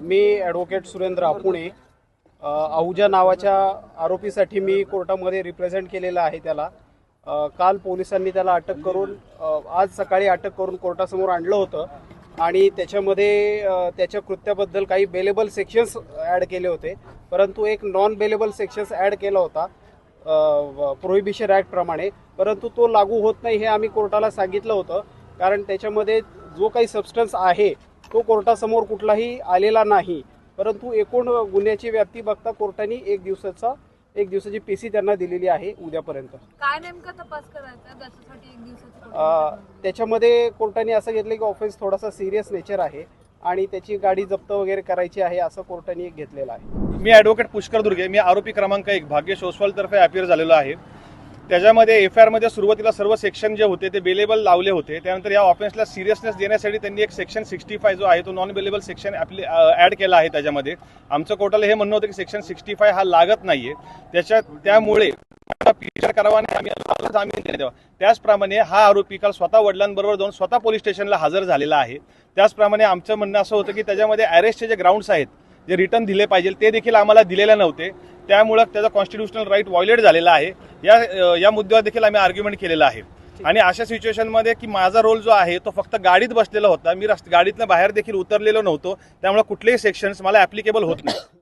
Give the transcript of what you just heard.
मी advocate Surendra आपुणे आहुजा नावाच्या आरोपीसाठी मी कोर्टामध्ये रिप्रेझेंट केलेलं आहे त्याला. काल पोलिसांनी त्याला अटक करून आज सकाळी अटक करून कोर्टासमोर आणलं होतं आणि त्याच्यामध्ये त्याच्या कृत्याबद्दल काही बेलेबल सेक्शन्स ॲड केले होते. परंतु एक नॉन बेलेबल सेक्शन्स ॲड केला होता प्रोहिबिशन ॲक्टप्रमाणे परंतु तो लागू होत नाही हे आम्ही कोर्टाला सांगितलं होतं. कारण त्याच्यामध्ये जो काही सबस्टन्स आहे तो कोर्टासमोर कुठलाही आलेला नाही. परंतु एकूण गुन्ह्याची व्याप्ती बघता कोर्टाने एक दिवसाचा एक दिवसाची पी सी त्यांना दिलेली आहे उद्यापर्यंत. काय नेमका तपास करायचा? आहे? त्याच्यासाठी एक दिवसाची अ, त्याच्यामध्ये कोर्टाने असं घेतलं की ऑफेन्स थोडासा सिरियस नेचर आहे आणि त्याची गाडी जप्त वगैरे करायची आहे असं कोर्टाने एक घेतलेलं आहे. मी ॲडव्होकेट पुष्कर दुर्गे. मी आरोपी क्रमांक एक. भाग्येश ओसवालतर्फे अपियर झालेलो आहे. त्याच्यामध्ये एफ आय आरमध्ये सुरुवातीला सर्व सेक्शन जे होते ते बेलेबल लावले होते. त्यानंतर या ऑफेन्सला सिरियसनेस देण्यासाठी त्यांनी एक सेक्शन सिक्स्टी फाय जो आहे तो नॉन बेलेबल सेक्शन आपले ॲड केला आहे त्याच्यामध्ये. आमचं कोर्टाला हे म्हणणं होतं की सेक्शन सिक्स्टी फाय हा लागत नाही आहे त्याच्या त्यामुळे करावा आणि आम्ही जामीन त्याचप्रमाणे हा आरोपी काल स्वतः वडिलांबरोबर जाऊन स्वतः पोलीस स्टेशनला हजर झालेला आहे. त्याचप्रमाणे आमचं म्हणणं असं होतं की त्याच्यामध्ये अरेस्टचे जे ग्राउंड्स आहेत जे रिटर्न दिले पाहिजे ते देखील आम्हाला दिलेले नव्हते. त्यामुळं त्याचा कॉन्स्टिट्युशनल राईट व्हायोलेट झालेला आहे. या या मुद्द्यावर देखील आम्ही आर्ग्युमेंट केलेलं आहे. आणि अशा सिच्युएशनमध्ये की माझा रोल जो आहे तो फक्त गाडीत बसलेला होता. मी रस्त गाडीतनं बाहेर देखील उतरलेलो नव्हतो. त्यामुळे कुठलेही सेक्शन्स मला ऍप्लिकेबल होत नाही.